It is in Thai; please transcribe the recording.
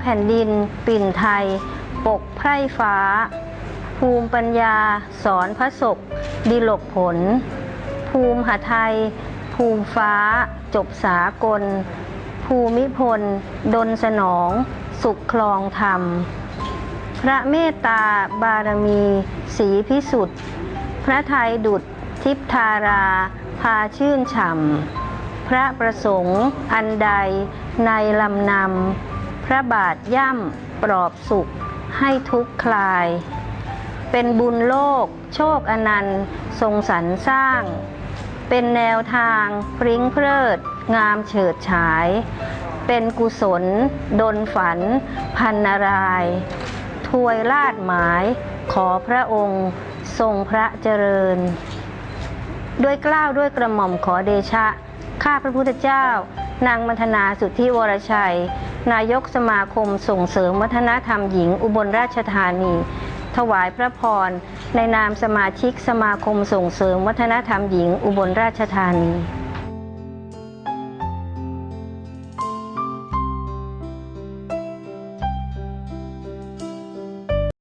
แผ่นดิน ปิ่นไทย ปกไพร่ฟ้า ภูมิปัญญา สอนพระศกดิลกผล ภูมิหไทย ภูมิฟ้า จบสากล ภูมิพลดลสนอง สุขคลองธรรม พระเมตตาบารมีสีพิสุทธิ์พระไทยดุจทิพธารา พาชื่นฉ่ำพระประสงค์อันใดในลำนำ พระบาทย่ำปลอบสุข ให้ทุกข์คลาย เป็นบุญโลก โชคอนันต์ ทรงสรรสร้าง เป็นแนวทางพริ้งเพลิด งามเฉิดฉาย เป็นกุศล ดนฝัน พันนารายถวยลาดหมายขอพระองค์ทรงพระเจริญ ด้วยกล้าวด้วยกระหม่อมขอเดชะ ข้าพระพุทธเจ้า นางมัทนาสุทธิวรชัย นายกสมาคมส่งเสริมวัฒนธรรมหญิงอุบลราชธานี ถวายพระพร ในนามสมาชิกสมาคมส่งเสริมวัฒนธรรมหญิงอุบลราชธานี